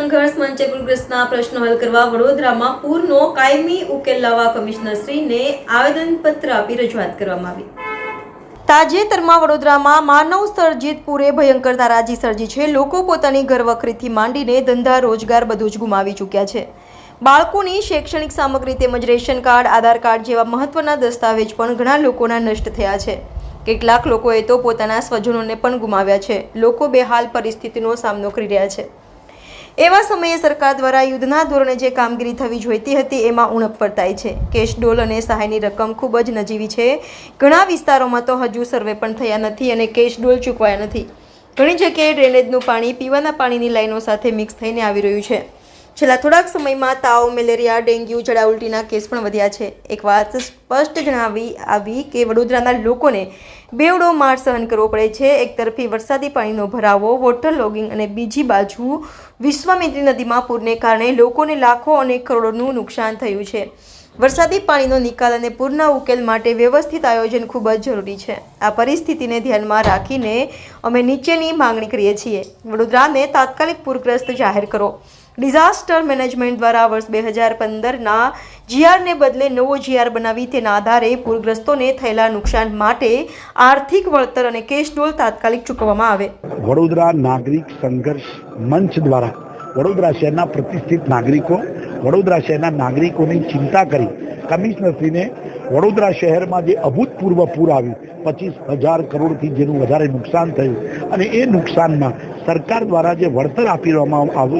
સમુદાયના પ્રશ્નો હલ કરવા વડોદરામાં પૂરનો કાયમી ઉકેલ લાવવા કમિશનરશ્રીને આવેદનપત્ર આપી રજૂઆત કરવામાં આવી. તાજેતરમાં વડોદરામાં માનવ સર્જિત પૂરે ભયંકર તારાજી સર્જી છે. લોકો પોતાની ઘરવખરીથી માંડીને ધંધા, રોજગાર બધું જ ગુમાવી ચૂક્યા છે. બાળકોની શૈક્ષણિક સામગ્રી તેમજ રેશન કાર્ડ, આધાર કાર્ડ જેવા મહત્વના દસ્તાવેજ પણ ઘણા લોકોના નષ્ટ થયા છે. કેટલાક લોકોએ તો પોતાના સ્વજનોને પણ ગુમાવ્યા છે. લોકો બેહાલ પરિસ્થિતિનો સામનો કરી રહ્યા છે. એવા સમયે સરકાર દ્વારા યુદ્ધના ધોરણે જે કામગીરી થવી જોઈતી હતી, એમાં ઉણપ વર્તાય છે. કેશ ડોલ અને સહાયની રકમ ખૂબ જ નજીવી છે. ઘણા વિસ્તારોમાં તો હજુ સર્વે પણ થયા નથી અને કેશ ડોલ ચૂકવાયા નથી. ઘણી જગ્યાએ ડ્રેનેજનું પાણી, પીવાના પાણીની લાઈનો સાથે મિક્સ થઈને આવી રહ્યું છે. છેલ્લા થોડાક સમયમાં તાવ, મેલેરિયા, ડેન્ગ્યુ, જડા ઉલટીના કેસ પણ વધ્યા છે. એક વાત સ્પષ્ટ જણાવી આવી કે વડોદરાના લોકોને બેવડો માર સહન કરવો પડે છે. એક તરફી વરસાદી પાણીનો ભરાવો, વોટર લોગિંગ અને બીજી બાજુ વિશ્વામિત્રી નદીમાં પૂરને કારણે લોકોને લાખો અને કરોડોનું નુકસાન થયું છે. વરસાદી પાણીનો નિકાલ અને પૂરના ઉકેલ માટે વ્યવસ્થિત આયોજન ખૂબ જ જરૂરી છે. આ પરિસ્થિતિને ધ્યાનમાં રાખીને અમે નીચેની માંગણી કરીએ છીએ. વડોદરાને તાત્કાલિક પૂરગ્રસ્ત જાહેર કરો. ડિઝાસ્ટર મેનેજમેન્ટ દ્વારા વર્ષ બે હજાર પંદરના જીઆરને બદલે નવો જીઆર બનાવી તેના આધારે પૂરગ્રસ્તોને થયેલા નુકસાન માટે આર્થિક વળતર અને કેશ ડોલ તાત્કાલિક ચૂકવવામાં આવે. વડોદરા નાગરિક સંઘર્ષ મંચ દ્વારા વડોદરા શહેરના પ્રતિષ્ઠિત નાગરિકો, વડોદરા શહેરના નાગરિકોની ચિંતા કરી કમિશનરશ્રીને વડોદરા શહેરમાં જે અભૂતપૂર્વ પૂર આવ્યું, પચીસ હજાર કરોડથી જેનું વધારે નુકસાન થયું અને એ નુકસાનમાં સરકાર દ્વારા જે વળતર આપી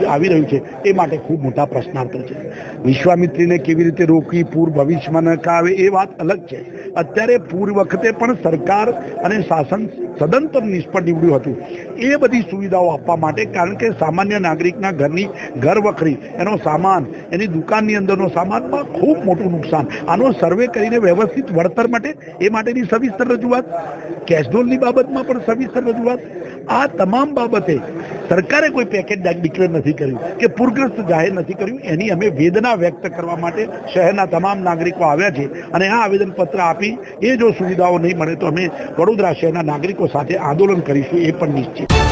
આવી રહ્યું છે, એ માટે ખૂબ મોટા પ્રશ્નાર્થ છે. વિશ્વામિત્રીને કેવી રીતે રોકી, પૂર ભવિષ્યમાં ન આવે એ વાત અલગ છે. અત્યારે પૂર વખતે પણ સરકાર અને શાસન સદંતર નિષ્ફળ નીવડ્યું હતું. એ બધી સુવિધાઓ આપવા માટે, કારણ કે સામાન્ય નાગરિકના ઘરની ઘર વખરી, એનો સામાન, એની દુકાનની અંદરનો સામાનમાં ખૂબ મોટું નુકસાન. આનો સર્વે કરીને વ્યવસ્થિત વળતર માટે, એ માટેની સવિસ્તર રજૂઆત. કેશડોલની બાબતમાં પણ સવિસ્તર રજૂઆત. આ તમામ બાબતે સરકારે કોઈ પેકેજ ડિક્લેર નથી કર્યું કે પૂરગ્રસ્ત જાહેર નથી કર્યું, એની અમે વેદના વ્યક્ત કરવા માટે શહેરના તમામ નાગરિકો આવ્યા છે અને આ આવેદનપત્ર આપી એ જો સુવિધાઓ નહીં મળે તો અમે વડોદરા શહેરના નાગરિકો સાથે આંદોલન કરીશું એ પણ નિશ્ચિત.